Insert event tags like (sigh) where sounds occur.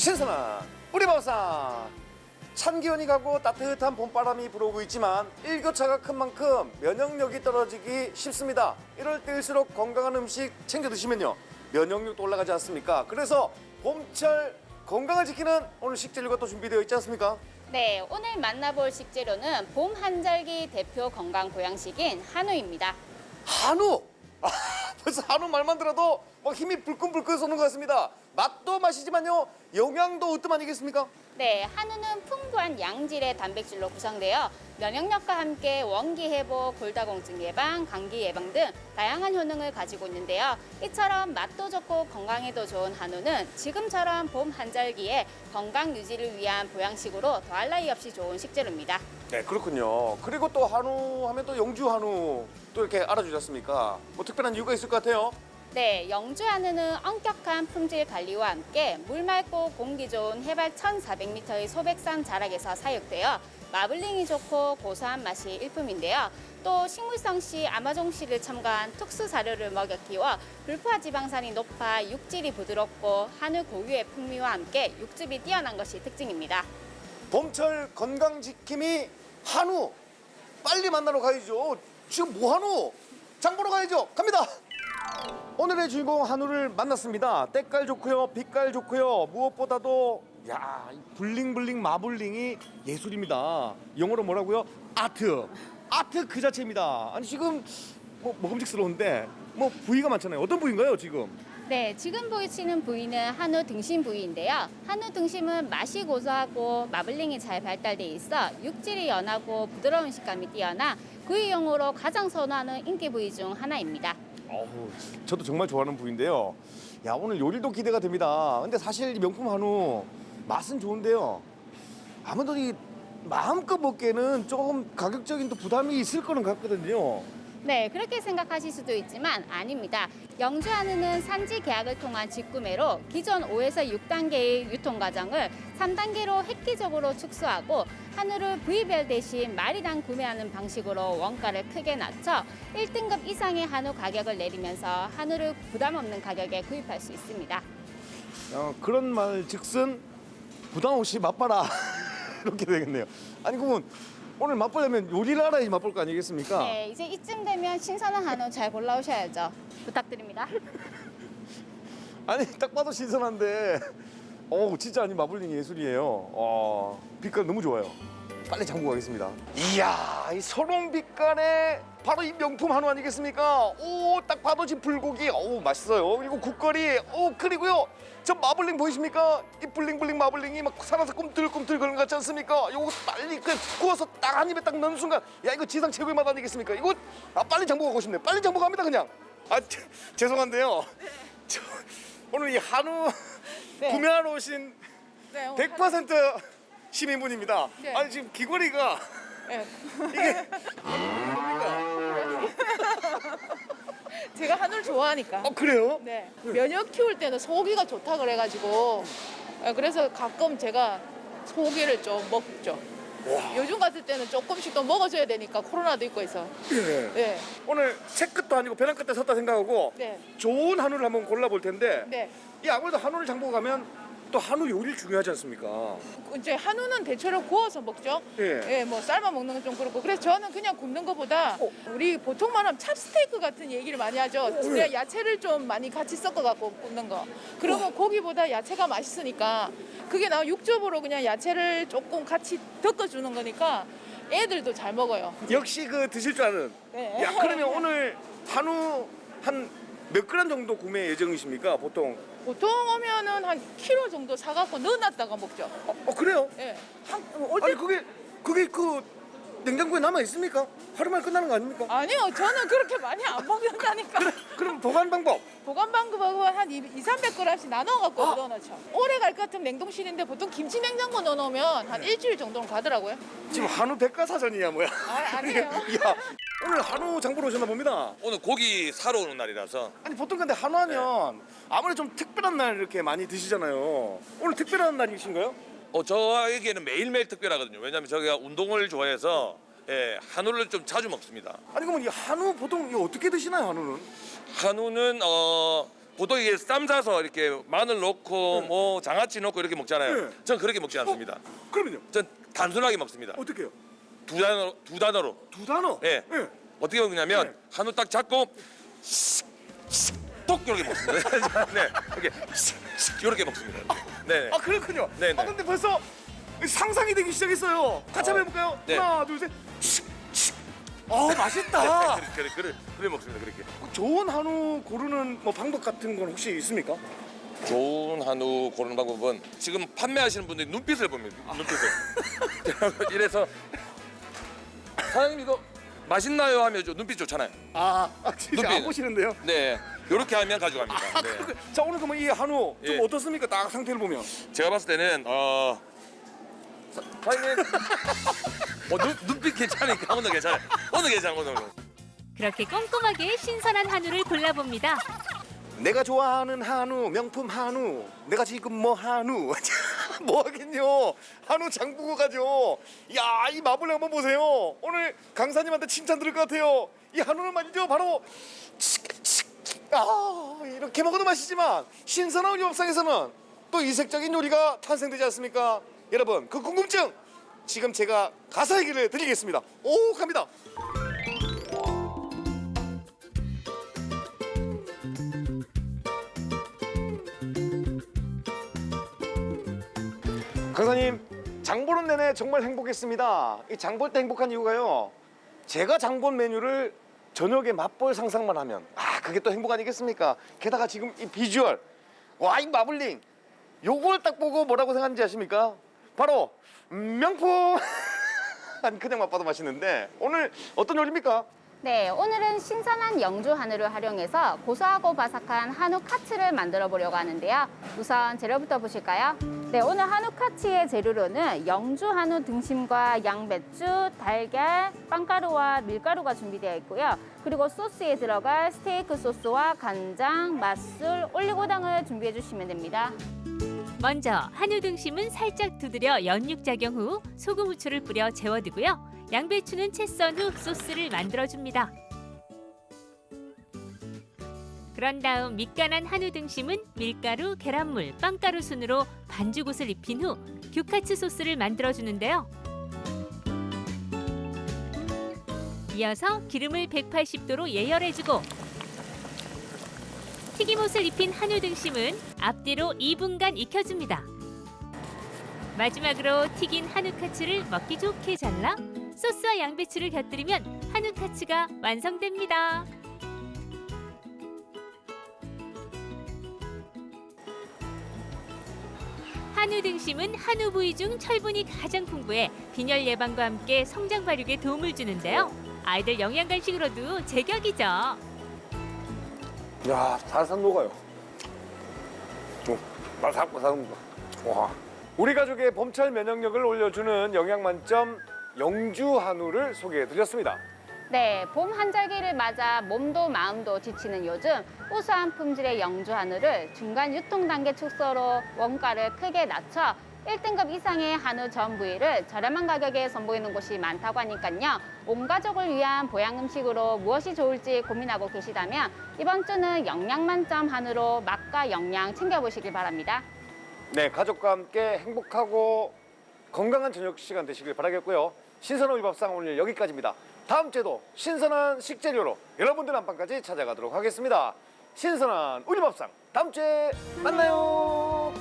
신선한 우리 밥상 찬 기온이 가고 따뜻한 봄바람이 불어오고 있지만 일교차가 큰 만큼 면역력이 떨어지기 쉽습니다. 이럴 때일수록 건강한 음식 챙겨 드시면요 면역력도 올라가지 않습니까? 그래서 봄철 건강을 지키는 오늘 식재료가 또 준비되어 있지 않습니까? 네, 오늘 만나볼 식재료는 봄 한절기 대표 건강 보양식인 한우입니다. 한우! 아, (laughs) 벌써 한우 말만 들어도 막 힘이 불끈불끈 솟는 것 같습니다. 맛도 맛이지만요 영양도 으뜸 아니겠습니까? 네, 한우는 풍부한 양질의 단백질로 구성되어 면역력과 함께 원기 회복, 골다공증 예방, 감기 예방 등 다양한 효능을 가지고 있는데요. 이처럼 맛도 좋고 건강에도 좋은 한우는 지금처럼 봄 한절기에 건강 유지를 위한 보양식으로 더할 나위 없이 좋은 식재료입니다. 네 그렇군요. 그리고 또 한우 하면 또 영주 한우 또 이렇게 알아주지 않습니까? 뭐 특별한 이유가 있을 것 같아요. 네, 영주 한우는 엄격한 품질 관리와 함께 물 맑고 공기 좋은 해발 1,400m의 소백산 자락에서 사육되어 마블링이 좋고 고소한 맛이 일품인데요. 또 식물성 씨, 아마존 씨를 첨가한 특수 사료를 먹여 키워 불포화 지방산이 높아 육질이 부드럽고 한우 고유의 풍미와 함께 육즙이 뛰어난 것이 특징입니다. 봄철 건강 지킴이 한우 빨리 만나러 가야죠. 지금 뭐 한우? 장 보러 가야죠. 갑니다. 오늘의 주인공 한우를 만났습니다. 때깔 좋고요, 빛깔 좋고요. 무엇보다도 야, 이 블링블링 마블링이 예술입니다. 영어로 뭐라고요? 아트. 아트 그 자체입니다. 아니 지금 뭐 먹음직스러운데 뭐 부위가 많잖아요. 어떤 부위인가요, 지금? 네, 지금 보이시는 부위는 한우 등심 부위인데요. 한우 등심은 맛이 고소하고 마블링이 잘 발달돼 있어 육질이 연하고 부드러운 식감이 뛰어나 구이용으로 가장 선호하는 인기 부위 중 하나입니다. 어우, 저도 정말 좋아하는 부위인데요. 야, 오늘 요리도 기대가 됩니다. 근데 사실 이 명품 한우 맛은 좋은데요. 아무래도 이 마음껏 먹기에는 조금 가격적인 또 부담이 있을 거는 같거든요. 네, 그렇게 생각하실 수도 있지만 아닙니다. 영주 한우는 산지 계약을 통한 직구매로 기존 5에서 6단계의 유통 과정을 3단계로 획기적으로 축소하고 한우를 부위별 대신 마리당 구매하는 방식으로 원가를 크게 낮춰 1등급 이상의 한우 가격을 내리면서 한우를 부담 없는 가격에 구입할 수 있습니다. 어, 그런 말 즉슨 부담 없이 맛봐라 (laughs) 이렇게 되겠네요. 아니 그러면 오늘 맛보려면 요리를 알아야지 맛볼 거 아니겠습니까? 네, 이제 이쯤 되면 신선한 한우 잘 골라오셔야죠. 부탁드립니다. (laughs) 아니 딱 봐도 신선한데 어 진짜 아니 마블링 예술이에요. 어, 빛깔 너무 좋아요. 빨리 잠고 가겠습니다. 이야 이 선홍 빛깔의 바로 이 명품 한우 아니겠습니까? 오 딱 봐도 지금 불고기 어우 맛있어요. 그리고 국거리 오 그리고요 저 마블링 보이십니까? 이 블링블링 마블링이 막 살아서 꿈틀꿈틀 거리는 것 같지 않습니까? 요거 빨리 그 구워서 딱 한 입에 딱 넣는 순간 야 이거 지상 최고의 맛 아니겠습니까? 이거 아 빨리 장보 가고 싶네. 빨리 장보 갑니다 그냥. 아 제- 죄송한데요. 저, 오늘 이 한우 네. 구매하러 오신 네, 오늘 100% 시민분입니다. 네. 아니 지금 귀걸이가 한- 네. (laughs) 이게 (laughs) 제가 한우를 좋아하니까. 어 그래요? 네. 면역 키울 때는 소고기가 좋다 그래가지고 네, 그래서 가끔 제가 소고기를 좀 먹죠. 요즘 같을 때는 조금씩 또 먹어줘야 되니까 코로나도 있고 있어. 예. 네. 오늘 새 끝도 아니고 벼랑 끝에 섰다 생각하고 네. 좋은 한우를 한번 골라볼 텐데 네. 이 아무래도 한우를 장보고 가면 또 한우 요리를 중요하지 않습니까? 이제 한우는 대체로 구워서 먹죠. 예. 예, 뭐 삶아 먹는 건 좀 그렇고. 그래서 저는 그냥 굽는 것보다 어. 우리 보통 말하면 찹스테이크 같은 얘기를 많이 하죠. 예. 그냥 야채를 좀 많이 같이 섞어 갖고 굽는 거. 그러면 고기보다 야채가 맛있으니까 그게 나 육즙으로 그냥 야채를 조금 같이 덮어 주는 거니까 애들도 잘 먹어요. 역시 그 드실 줄 아는. 네. 야 그러면 (laughs) 오늘 한우 한 몇 그램 정도 구매 예정이십니까? 보통. 보통 오면은 한 키로 정도 사갖고 넣어놨다가 먹죠. 어, 어, 그래요? 예. 한, 올 때, 아니 그게 그게 그 냉장고에 남아 있습니까? 하루만 끝나는 거 아닙니까? 아니요. 저는 그렇게 많이 안 먹는다니까. 그럼 보관 방법. 보관 방법은 한 2, 300g씩 나눠갖고 아. 넣어놓죠. 오래 갈 것 같으면 냉동실인데 보통 김치 냉장고 넣어놓으면 한 일주일 정도는 가더라고요. 지금 한우 백과사전이야 뭐야? 아, 아니에요. (laughs) 야 오늘 한우 장보러 오셨나 봅니다. 오늘 고기 사러 오는 날이라서 아니 보통 근데 한우 하면 아무래도 좀 특별한 날 이렇게 많이 드시잖아요. 오늘 특별한 날이신가요? 어, 저에게는 매일매일 특별하거든요. 왜냐하면 저희가 운동을 좋아해서 예, 한우를 좀 자주 먹습니다. 아니 그러면 이 한우 보통 이거 어떻게 드시나요 한우는? 한우는 어, 보통 이게 쌈 싸서 이렇게 마늘 넣고 뭐 장아찌 넣고 이렇게 먹잖아요. 네. 전 그렇게 먹지 않습니다. 그러면요. 전 단순하게 먹습니다. 어떻게 해요? 두 단어로 두 단어로. 두 단어. 예. 예. 어떻게 먹냐면 네. 한우 딱 잡고 톡 (laughs) 이렇게 먹습니다. 네, 이렇게 이렇게 먹습니다. 네. 아 그렇군요. 네, 네. 아 근데 벌써 상상이 되기 시작했어요. 같이 한번 해볼까요? 네. 하나, 둘, 셋. 어 맛있다. 그래, 그래, 그래, 그래 먹습니다. 그렇게. 좋은 한우 고르는 뭐 방법 같은 건 혹시 있습니까? 좋은 한우 고르는 방법은 지금 판매하시는 분들이 눈빛을 봅니다. 눈빛을. (laughs) 이래서 사장님 이거 맛있나요 하면 저 눈빛 좋잖아요. 아, 아 진짜 눈빛. 안 보시는데요? 네, 이렇게 하면 가져갑니다. 아, 네. 그렇군. 자 오늘 그러면 이 한우 좀 예. 어떻습니까? 딱 상태를 보면. 제가 봤을 때는 어 사- 사장님 (laughs) 어, 눈, 눈빛 괜찮으니까 오늘 괜찮아요. 오늘 괜찮아 오늘. 그렇게 꼼꼼하게 신선한 한우를 골라봅니다. 내가 좋아하는 한우 명품 한우 내가 지금 뭐 한우 (laughs) 뭐 하긴요 한우 장보고 가죠 야 이 마블 한번 보세요 오늘 강사님한테 칭찬 들을 것 같아요 이 한우는 말이죠 바로 아 이렇게 먹어도 맛있지만 신선한 우리밥상에서는 또 이색적인 요리가 탄생되지 않습니까 여러분 그 궁금증 지금 제가 가사 얘기를 드리겠습니다 오 갑니다 강사님 장 보는 내내 정말 행복했습니다. 이 장 볼 때 행복한 이유가요. 제가 장 본 메뉴를 저녁에 맛볼 상상만 하면 아 그게 또 행복 아니겠습니까? 게다가 지금 이 비주얼 와 이 마블링 요걸 딱 보고 뭐라고 생각하는지 아십니까? 바로 명품 (laughs) 아니 그냥 맛봐도 맛있는데 오늘 어떤 요리입니까? 네, 오늘은 신선한 영주 한우를 활용해서 고소하고 바삭한 한우 카츠를 만들어 보려고 하는데요. 우선 재료부터 보실까요? 네, 오늘 한우 카츠의 재료로는 영주 한우 등심과 양배추, 달걀, 빵가루와 밀가루가 준비되어 있고요. 그리고 소스에 들어갈 스테이크 소스와 간장, 맛술, 올리고당을 준비해 주시면 됩니다. 먼저 한우 등심은 살짝 두드려 연육 작용 후 소금 후추를 뿌려 재워두고요. 양배추는 채 썬 후 소스를 만들어줍니다. 그런 다음 밑간한 한우 등심은 밀가루, 계란물, 빵가루 순으로 반죽옷을 입힌 후 규카츠 소스를 만들어주는데요. 이어서 기름을 180도로 예열해주고 튀김옷을 입힌 한우 등심은 앞뒤로 2분간 익혀줍니다. 마지막으로 튀긴 한우 카츠를 먹기 좋게 잘라 소스와 양배추를 곁들이면 한우 카츠가 완성됩니다. 한우 등심은 한우 부위 중 철분이 가장 풍부해 빈혈 예방과 함께 성장 발육에 도움을 주는데요. 아이들 영양 간식으로도 제격이죠. 야, 살살 녹아요. 좀 바삭바삭 녹아. 와. 우리 가족의 봄철 면역력을 올려주는 영양 만점 영주 한우를 소개해드렸습니다. 네, 봄 한절기를 맞아 몸도 마음도 지치는 요즘 우수한 품질의 영주 한우를 중간 유통 단계 축소로 원가를 크게 낮춰 1등급 이상의 한우 전 부위를 저렴한 가격에 선보이는 곳이 많다고 하니까요. 온 가족을 위한 보양 음식으로 무엇이 좋을지 고민하고 계시다면 이번 주는 영양 만점 한우로 맛과 영양 챙겨보시길 바랍니다. 네, 가족과 함께 행복하고 건강한 저녁 시간 되시길 바라겠고요. 신선한 우리 밥상 오늘 여기까지입니다. 다음 주에도 신선한 식재료로 여러분들 안방까지 찾아가도록 하겠습니다. 신선한 우리 밥상 다음 주에 만나요.